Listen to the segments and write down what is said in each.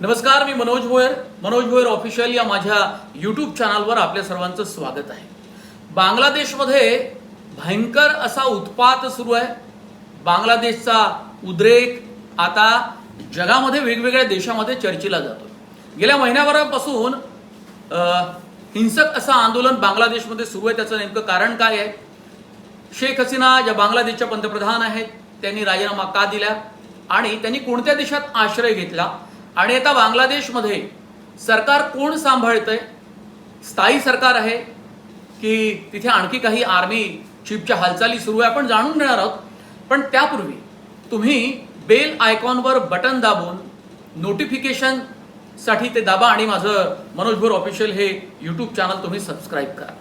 नमस्कार मी मनोज भोयर. मनोज भोयर ऑफिशियल या माझ्या यूट्यूब चॅनलवर आपल्या सर्वांचं स्वागत आहे. बांगलादेशमध्ये भयंकर असा उत्पात सुरू आहे. बांगलादेशचा उद्रेक आता जगामध्ये वेगवेगळ्या देशामध्ये चर्चेला जातो गेल्या महिन्याभरापासून हिंसक असं आंदोलन बांगलादेशमध्ये सुरू आहे. त्याचं नेमकं कारण काय आहे? शेख हसीना ज्या बांगलादेशच्या पंतप्रधान आहेत त्यांनी राजीनामा का दिला? आणि त्यांनी कोणत्या देशात आश्रय घेतला? आणि आता बांगलादेशमध्ये सरकार कोण सांभाळतंय? स्थायी सरकार आहे की तिथे आणखी काही आर्मी चीफच्या हालचाली सुरू आहे आपण जाणून घेणार आहोत. पण त्यापूर्वी तुम्ही बेल आयकॉनवर बटन दाबून नोटिफिकेशनसाठी ते दाबा आणि माझं मनोज भोर ऑफिशियल हे यूट्यूब चॅनल तुम्ही सबस्क्राईब करा.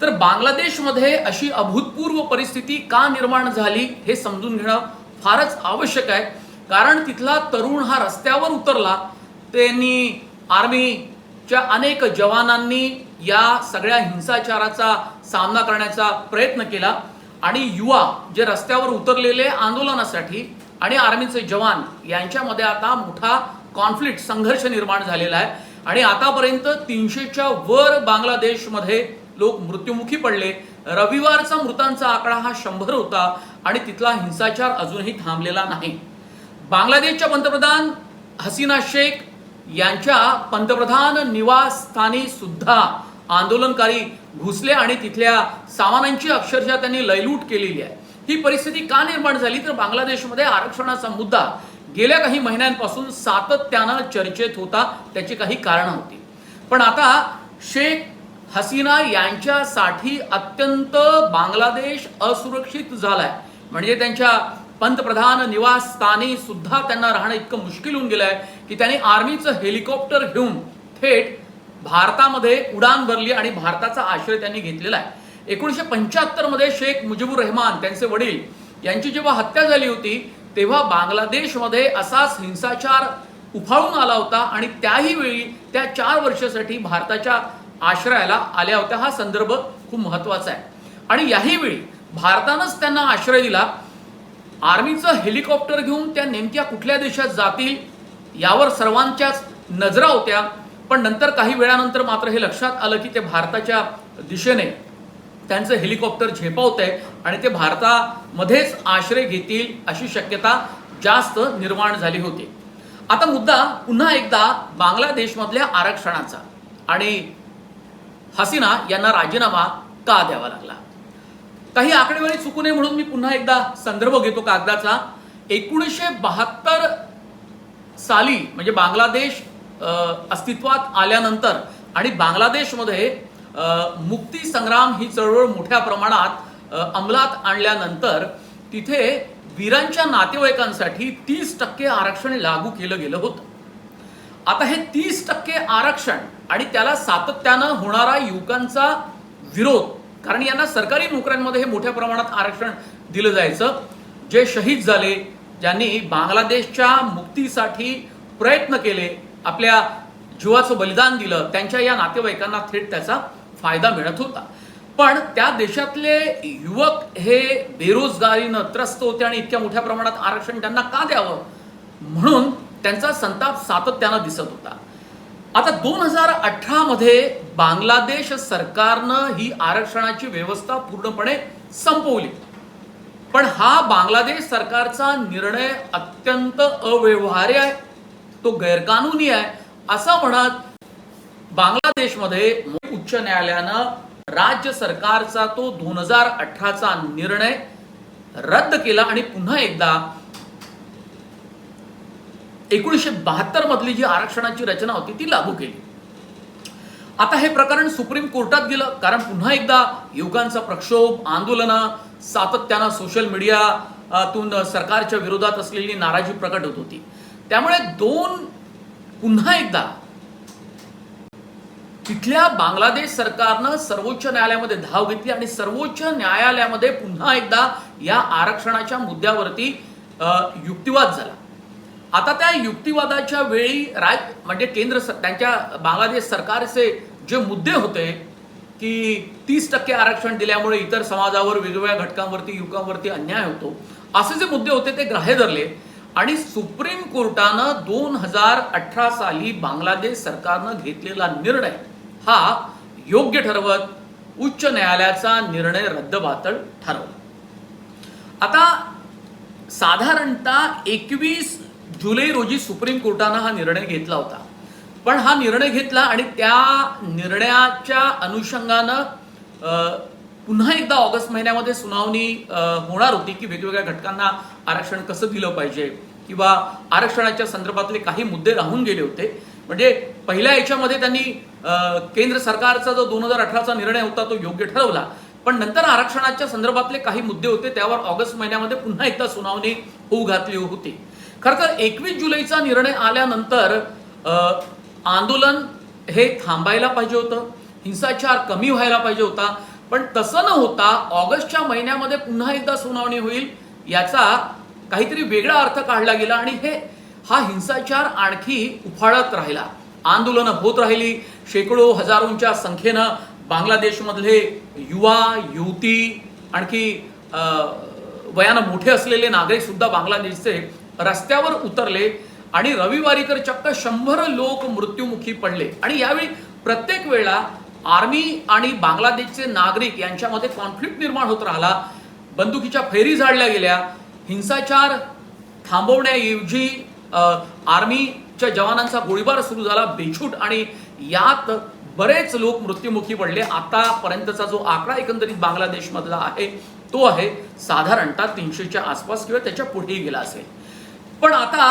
तर बांगलादेशमध्ये अशी अभूतपूर्व परिस्थिती का निर्माण झाली हे समजून घेणं फारच आवश्यक आहे. कारण तिथला तरुण हा रस्त्यावर उतरला त्यांनी आर्मीच्या अनेक जवानांनी या सगळ्या हिंसाचाराचा सामना करण्याचा प्रयत्न केला. आणि युवा जे रस्त्यावर उतरलेले आंदोलनासाठी आणि आर्मीचे जवान यांच्यामध्ये आता मोठा कॉन्फ्लिक्ट संघर्ष निर्माण झालेला आहे. आणि आतापर्यंत तीनशेच्या वर बांगलादेशमध्ये लोक मृत्युमुखी पडले. रविवारचा मृतांचा आकडा हा शंभर होता आणि तिथला हिंसाचार अजूनही थांबलेला नाही. बांगलादेशच्या पंतप्रधान हसीना शेख यांच्या पंतप्रधान निवासस्थानी सुद्धा आंदोलनकारी घुसले आणि तिथल्या सामानांची अक्षरशः त्यांनी लयलूट केलेली आहे. ही परिस्थिती का निर्माण झाली? तर बांगलादेशमध्ये आरक्षणाचा मुद्दा गेल्या काही महिन्यांपासून सातत्यानं चर्चेत होता त्याची काही कारणं होती. पण आता शेख हसीना यांच्यासाठी अत्यंत बांगलादेश असुरक्षित झालाय. म्हणजे त्यांच्या पंतप्रधान निवासस्थानी सुद्धा त्यांना राहणं इतकं मुश्किल होऊन गेलं आहे की त्यांनी आर्मीचं हेलिकॉप्टर घेऊन थेट भारतामध्ये उडान भरली आणि भारताचा आश्रय त्यांनी घेतलेला आहे. एकोणीसशे पंच्याहत्तरमध्ये शेख मुजीबुर रहमान त्यांचे वडील यांची जेव्हा हत्या झाली होती तेव्हा बांगलादेशमध्ये असाच हिंसाचार उफाळून आला होता आणि त्याही वेळी त्या चार वर्षासाठी भारताच्या आश्रयाला आल्या होत्या. हा संदर्भ खूप महत्त्वाचा आहे. आणि याही वेळी भारतानंच त्यांना आश्रय दिला. आर्मीचं हेलिकॉप्टर घेऊन त्या नेमक्या कुठल्या देशात जातील यावर सर्वांच्याच नजरा होत्या. पण नंतर काही वेळानंतर मात्र हे लक्षात आलं की ते भारताच्या दिशेने त्यांचं हेलिकॉप्टर झेपावत आहे आणि ते भारतामध्येच आश्रय घेतील अशी शक्यता जास्त निर्माण झाली होती. आता मुद्दा पुन्हा एकदा बांगलादेशमधल्या आरक्षणाचा. आणि हसीना यांना राजीनामा का द्यावा लागला? काही आकडेवारी चुकू नये म्हणून मी पुन्हा एकदा संदर्भ घेतो कागदाचा. एकोणीसशे बहात्तर साली म्हणजे बांगलादेश अस्तित्वात आल्यानंतर आणि बांगलादेशमध्ये मुक्ती संग्राम ही चळवळ मोठ्या प्रमाणात अंमलात आणल्यानंतर तिथे वीरांच्या नातेवाईकांसाठी तीस टक्के आरक्षण लागू केलं गेलं होतं. आता हे तीस टक्के आरक्षण आणि त्याला सातत्यानं होणारा युवकांचा विरोध कारण यांना सरकारी नोकऱ्यांमध्ये हे मोठ्या प्रमाणात आरक्षण दिलं जायचं. जे शहीद झाले ज्यांनी बांगलादेशच्या मुक्तीसाठी प्रयत्न केले आपल्या जीवाचं बलिदान दिलं त्यांच्या या नातेवाईकांना थेट त्याचा फायदा मिळत होता. पण त्या देशातले युवक हे बेरोजगारीनं त्रस्त होते आणि इतक्या मोठ्या प्रमाणात आरक्षण त्यांना का द्यावं? म्हणून त्यांचा संताप सातत्यानं दिसत होता. आता दोन हजार अठरा मध्ये बांगलादेश सरकारनं ही आरक्षणाची व्यवस्था पूर्णपणे संपवली. पण हा बांगलादेश सरकारचा निर्णय अत्यंत अव्यवहार्य आहे. तो गैरकानूनी आहे. असं म्हणत बांगलादेशमध्ये उच्च न्यायालयानं राज्य सरकारचा तो दोन हजार अठराचा निर्णय रद्द केला आणि पुन्हा एकदा एकोणीसशे बहात्तर मधली जी आरक्षणाची रचना होती ती लागू केली. आता हे प्रकरण सुप्रीम कोर्टात गेलं कारण पुन्हा एकदा युवकांचा प्रक्षोभ आंदोलनं सातत्यानं सोशल मीडियातून सरकारच्या विरोधात असलेली नाराजी प्रकट होत होती. त्यामुळे दोन पुन्हा एकदा तिथल्या बांगलादेश सरकारनं सर्वोच्च न्यायालयामध्ये धाव घेतली आणि सर्वोच्च न्यायालयामध्ये पुन्हा एकदा या आरक्षणाच्या मुद्द्यावरती युक्तिवाद झाला. आता त्या युक्तिवादाच्या वेळी राज म्हणजे केंद्र त्यांच्या बांगलादेश सरकारचे जे मुद्दे होते की तीस टक्के आरक्षण दिल्यामुळे इतर समाजावर वेगवेगळ्या घटकांवरती युवकांवरती अन्याय होतो असे जे मुद्दे होते ते ग्राह्य धरले. आणि सुप्रीम कोर्टानं दोन हजार अठरा साली बांगलादेश सरकारनं घेतलेला निर्णय हा योग्य ठरवत उच्च न्यायालयाचा निर्णय रद्दबातल ठरवला. आता साधारणतः एकवीस जुलै रोजी सुप्रीम कोर्टानं हा निर्णय घेतला होता. पण हा निर्णय घेतला आणि त्या निर्णयाच्या अनुषंगानं पुन्हा एकदा ऑगस्ट महिन्यामध्ये सुनावणी होणार होती की वेगवेगळ्या घटकांना आरक्षण कसं दिलं पाहिजे किंवा आरक्षणाच्या संदर्भातले काही मुद्दे राहून गेले होते. म्हणजे पहिल्या याच्यामध्ये त्यांनी केंद्र सरकारचा जो दोन हजार अठराचा निर्णय होता तो योग्य ठरवला. पण नंतर आरक्षणाच्या संदर्भातले काही मुद्दे होते त्यावर ऑगस्ट महिन्यामध्ये पुन्हा एकदा सुनावणी होऊ घातली होती. खरं तर एकवीस जुलैचा निर्णय आल्यानंतर आंदोलन हे थांबायला पाहिजे होतं हिंसाचार कमी व्हायला पाहिजे होता. पण तसं न होता ऑगस्टच्या महिन्यामध्ये पुन्हा एकदा सुनावणी होईल याचा काहीतरी वेगळा अर्थ काढला गेला आणि हे हा हिंसाचार आणखी उफाळत राहिला. आंदोलनं होत राहिली शेकडो हजारोंच्या संख्येनं बांगलादेशमधले युवा युवती आणखी वयानं मोठे असलेले नागरिक सुद्धा बांगलादेशचे रस्त्यावर उतरले आणि रविवारी तर चक्क शंभर लोक मृत्युमुखी पडले. आणि यावेळी प्रत्येक वेळा आर्मी आणि बांगलादेशचे नागरिक यांच्यामध्ये कॉन्फ्लिक्ट निर्माण होत राहिला. बंदुकीच्या फेरी झाडल्या गेल्या. हिंसाचार थांबवण्याऐवजी आर्मीच्या जवानांचा गोळीबार सुरू झाला. बेछूट आणि यात बरेच लोक मृत्युमुखी पडले. आतापर्यंतचा जो आकडा एकंदरीत बांगलादेशमधला आहे तो आहे साधारणतः तीनशेच्या आसपास किंवा त्याच्या पुढेही गेला असेल. पण आता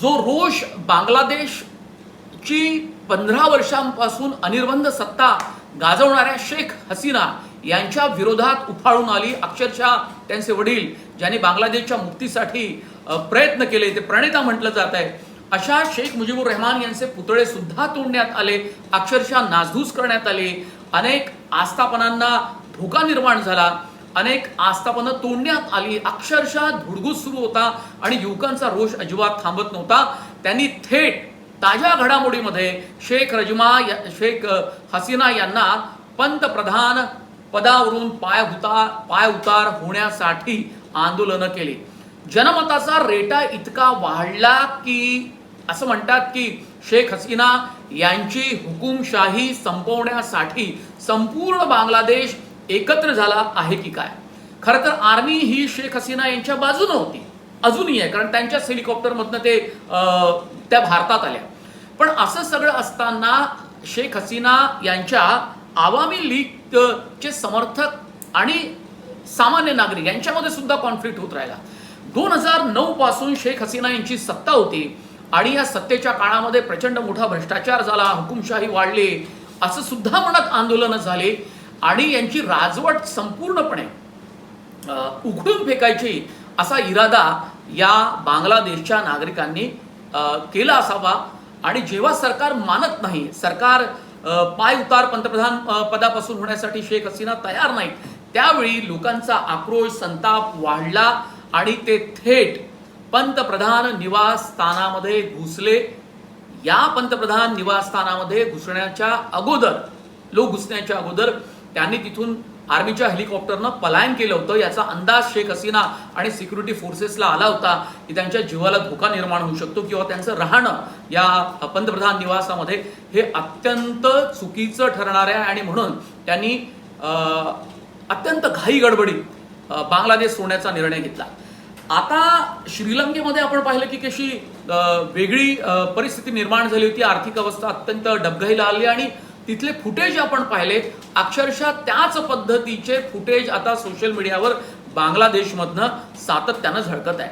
जो रोष बांगलादेशची पंधरा वर्षांपासून अनिर्बंध सत्ता गाजवणाऱ्या शेख हसीना यांच्या विरोधात उफाळून आली. अक्षरशः त्यांचे वडील ज्यांनी बांगलादेशच्या मुक्तीसाठी प्रयत्न केले ते प्रणेता म्हटलं जात आहे. अशा शेख मुजीबुर रहमान यांचे पुतळे सुद्धा तोडण्यात आले. अक्षरशः नासधूस करण्यात आले. अनेक आस्थापनांना धोका निर्माण झाला. अनेक आस्थापनं तोडण्यात आली. अक्षरशः धुडगूस सुरू होता आणि युवकांचा रोष अजिबात थांबत नव्हता. त्यांनी थेट ताज्या घडामोडीमध्ये शेख रजमा शेख हसीना यांना पंतप्रधान पदावरून पाय उतार पाय उतार होण्यासाठी आंदोलनं केली. जनमताचा रेटा इतका वाढला की असं म्हणतात की शेख हसीना यांची हुकुमशाही संपवण्यासाठी संपूर्ण बांगलादेश एकत्र झाला आहे की काय? खरं तर आर्मी ही शेख हसीना यांच्या बाजूनं होती. अजूनही आहे कारण त्यांच्याच हेलिकॉप्टरमधनं ते अं, त्या भारतात आल्या. पण असं सगळं असताना शेख हसीना यांच्या आवामी लीगचे समर्थक आणि सामान्य नागरिक यांच्यामध्ये सुद्धा कॉन्फ्लिक्ट होत राहिला. दोन हजार नऊ पासून शेख हसीना यांची सत्ता होती आणि या सत्तेच्या काळामध्ये प्रचंड मोठा भ्रष्टाचार झाला हुकुमशाही वाढली असं सुद्धा म्हणत आंदोलनं झाली. आणि यांची राजवट संपूर्णपणे उघडून फेकायची असा इरादा या बांगलादेशच्या नागरिकांनी केला असावा. आणि जेव्हा सरकार मानत नाही सरकार पाय उतार पंतप्रधान पदापासून होण्यासाठी शेख हसीना तयार नाहीत त्यावेळी लोकांचा आक्रोश संताप वाढला आणि ते थेट पंतप्रधान निवासस्थानामध्ये घुसले. या पंतप्रधान निवासस्थानामध्ये घुसण्याच्या अगोदर लोक घुसण्याच्या अगोदर त्यांनी तिथून आर्मीच्या हेलिकॉप्टरनं पलायन केलं होतं. याचा अंदाज शेख हसीना आणि सिक्युरिटी फोर्सेसला आला होता की त्यांच्या जीवाला धोका निर्माण होऊ शकतो किंवा त्यांचं राहणं या पंतप्रधान निवासामध्ये हे अत्यंत चुकीचं ठरणार आहे. आणि म्हणून त्यांनी अत्यंत घाई गडबडीत बांगलादेश सोडण्याचा निर्णय घेतला. आता श्रीलंकेमध्ये आपण पाहिलं की कशी वेगळी परिस्थिती निर्माण झाली होती. आर्थिक अवस्था अत्यंत डबघाईला आली आणि तिथले फुटेज आपण पाहिले अक्षरशः त्याच पद्धतीचे फुटेज आता सोशल मीडियावर बांगलादेशमधनं सातत्यानं झळकत आहे.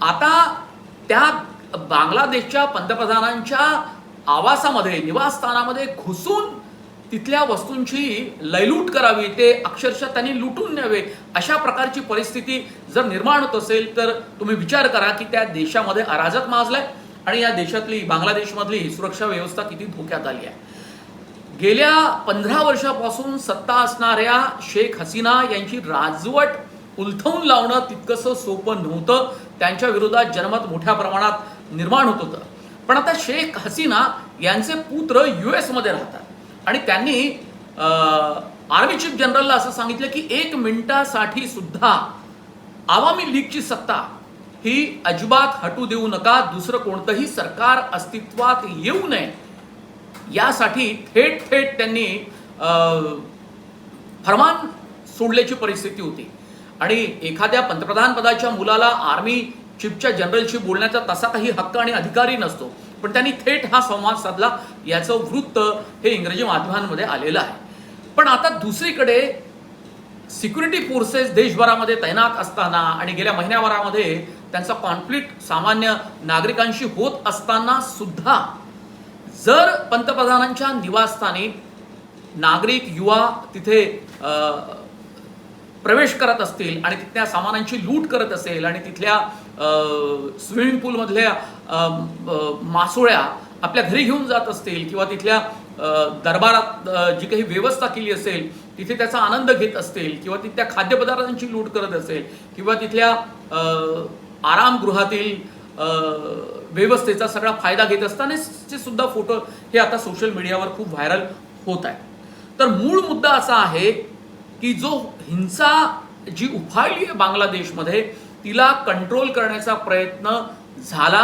आता त्या बांगलादेशच्या पंतप्रधानांच्या आवासामध्ये निवासस्थानामध्ये घुसून तिथल्या वस्तूंची लयलूट करावी ते अक्षरशः त्यांनी लुटून न्यावे अशा प्रकारची परिस्थिती जर निर्माण होत असेल तर तुम्ही विचार करा की त्या देशामध्ये अराजक माजलाय आणि या देशातली बांगलादेशमधली सुरक्षा व्यवस्था किती धोक्यात आली आहे. गेल्या पंधरा वर्षापासून सत्ता असणाऱ्या शेख हसीना यांची राजवट उलथवून लावणं तितकंसं सोपं नव्हतं. त्यांच्या विरोधात जनमत मोठ्या प्रमाणात निर्माण होत होतं. पण आता शेख हसीना यांचे पुत्र यू एसमध्ये राहतात. आणि त्यांनी आर्मी चीफ जनरलला असं सांगितलं की एक मिनिटासाठी सुद्धा आवामी लीगची सत्ता ही अजिबात हटू देऊ नका. दुसरं कोणतंही सरकार अस्तित्वात येऊ नये. यासाठी थेट थेट त्यांनी फरमान सोडल्याची परिस्थिती होती. आणि एखाद्या पंतप्रधान पदाच्या मुलाला आर्मी चीफच्या जनरलशी बोलण्याचा तसा काही हक्क आणि अधिकारही नसतो. पण त्यांनी थेट हा संवाद साधला याचं वृत्त हे इंग्रजी माध्यमांमध्ये आलेलं आहे. पण आता दुसरीकडे सिक्युरिटी फोर्सेस देशभरामध्ये तैनात असताना आणि गेल्या महिन्याभरामध्ये त्यांचा कॉन्फ्लिक्ट सामान्य नागरिकांशी होत असताना सुद्धा जर पंतप्रधानांच्या निवासस्थानी नागरिक युवा तिथे प्रवेश करत असतील आणि तिथल्या सामानांची लूट करत असेल आणि तिथल्या स्विमिंग पूलमधल्या मासोळ्या आपल्या घरी घेऊन जात असतील किंवा तिथल्या दरबारात जी काही व्यवस्था केली असेल तिथे त्याचा आनंद घेत असतील किंवा तिथल्या खाद्यपदार्थांची लूट करत असेल किंवा तिथल्या आरामगृहातील व्यवस्थेचा सगळा फायदा घेत असतानाचे सुद्धा फोटो हे आता सोशल मीडियावर खूप व्हायरल होत आहे तर मूळ मुद्दा असा आहे की जो हिंसा जी उफाळली आहे बांगलादेशमध्ये तिला कंट्रोल करण्याचा प्रयत्न झाला.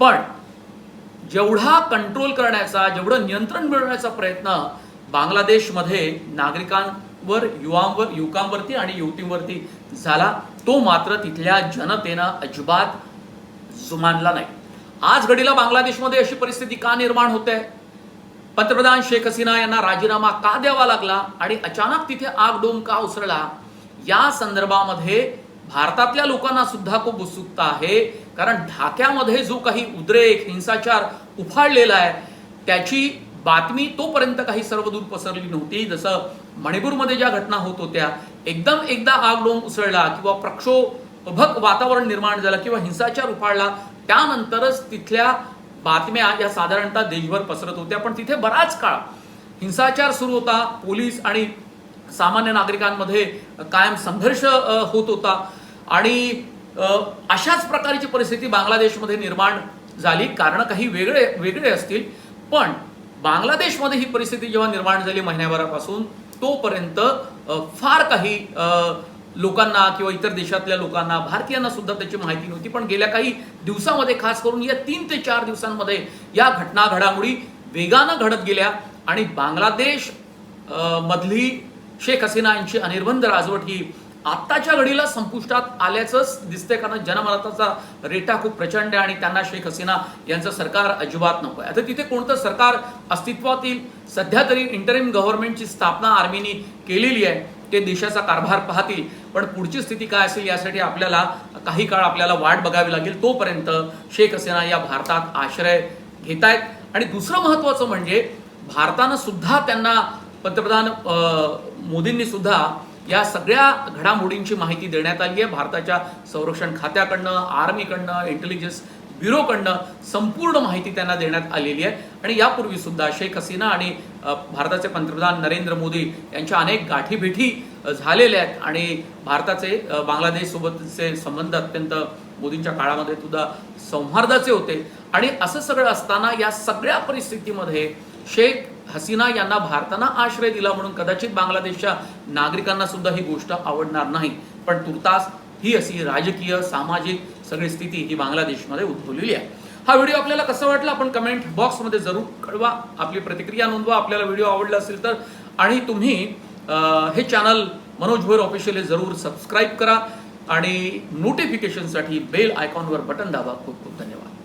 पण जेवढा कंट्रोल करण्याचा जेवढं नियंत्रण मिळवण्याचा प्रयत्न बांगलादेशमध्ये नागरिकांवर युवांवर युवकांवरती आणि युवतींवरती झाला तो मात्र तिथल्या जनतेनं अजिबात जुमानला नाही. आज घडीला बांगलादेशमध्ये अशी परिस्थिती का निर्माण होते? पंतप्रधान शेख हसीना यांना राजीनामा का द्यावा लागला आणि अचानक तिथे आगडोम का उसळला? या संदर्भामध्ये भारतातल्या लोकांना सुद्धा खूप उत्सुकता आहे कारण ढाक्यामध्ये जो काही उद्रेक हिंसाचार उफाळलेला आहे त्याची बातमी तोपर्यंत काही सर्वदूर पसरली नव्हती. जसं मणिपूरमध्ये ज्या घटना होत होत्या एकदम एकदा आगडोम उसळला किंवा प्रक्षोभक वातावरण निर्माण झालं किंवा हिंसाचार उफाळला त्यानंतरच तिथल्या बातम्या या साधारणतः देशभर पसरत होत्या. पण तिथे बराच काळ हिंसाचार सुरू होता. पोलीस आणि सामान्य नागरिकांमध्ये कायम संघर्ष होत होता. आणि अशाच प्रकारची परिस्थिती बांगलादेशमध्ये निर्माण झाली. कारण काही वेगळे वेगळे असतील. पण बांगलादेशमध्ये ही परिस्थिती जेव्हा निर्माण झाली महिन्याभरापासून तोपर्यंत फार काही लोकांना किंवा इतर देशातल्या लोकांना भारतीयांना सुद्धा त्याची माहिती नव्हती. पण गेल्या काही दिवसामध्ये खास करून या तीन ते चार दिवसांमध्ये या घटना घडामोडी वेगानं घडत गेल्या आणि बांगलादेश मधली शेख हसीना यांची अनिर्बंध राजवट ही आत्ताच्या घडीला संपुष्टात आल्याचंच दिसतंय. कारण जनमताचा रेटा खूप प्रचंड आहे आणि त्यांना शेख हसीना यांचं सरकार अजिबात नको आहे. आता तिथे कोणतं सरकार अस्तित्वात येईल सध्या तरी इंटरिम गव्हर्नमेंटची स्थापना आर्मीनी केलेली आहे. ते देशाचा कारभार पाहतील. पण पुढची स्थिती काय असेल यासाठी आपल्याला काही काळ आपल्याला वाट बघावी लागेल. तोपर्यंत शेख हसीना या भारतात आश्रय घेत आहेत आणि दुसरं महत्वाचं म्हणजे भारतानं सुद्धा त्यांना पंतप्रधान मोदींनी सुद्धा या सगळ्या घडामोडींची माहिती देण्यात आली आहे. भारताच्या संरक्षण खात्याकडनं आर्मीकडनं इंटेलिजन्स ब्युरोकडनं संपूर्ण माहिती त्यांना देण्यात आलेली आहे. आणि यापूर्वी सुद्धा शेख हसीना आणि भारताचे पंतप्रधान नरेंद्र मोदी यांच्या अनेक गाठीभेटी झालेल्या आहेत. आणि भारताचे बांगलादेशसोबतचे संबंध अत्यंत मोदींच्या काळामध्ये सुद्धा सौहार्दाचे होते. आणि असं सगळं असताना या सगळ्या परिस्थितीमध्ये शेख हसीना यांना भारतानं आश्रय दिला म्हणून कदाचित बांगलादेशच्या नागरिकांना सुद्धा ही गोष्ट आवडणार नाही. पण तुर्तास ही अशी राजकीय सामाजिक सगळी स्थिती ही बांगलादेशमध्ये उद्भवलेली आहे. हा व्हिडिओ आपल्याला कसा वाटला आपण कमेंट बॉक्समध्ये जरूर कळवा. आपली प्रतिक्रिया नोंदवा. आपल्याला व्हिडिओ आवडला असेल तर. आणि तुम्ही हे चॅनल मनोज भोईर ऑफिशियल जरूर सबस्क्राईब करा. आणि नोटिफिकेशनसाठी बेल आयकॉनवर बटन दाबा. खूप खूप धन्यवाद.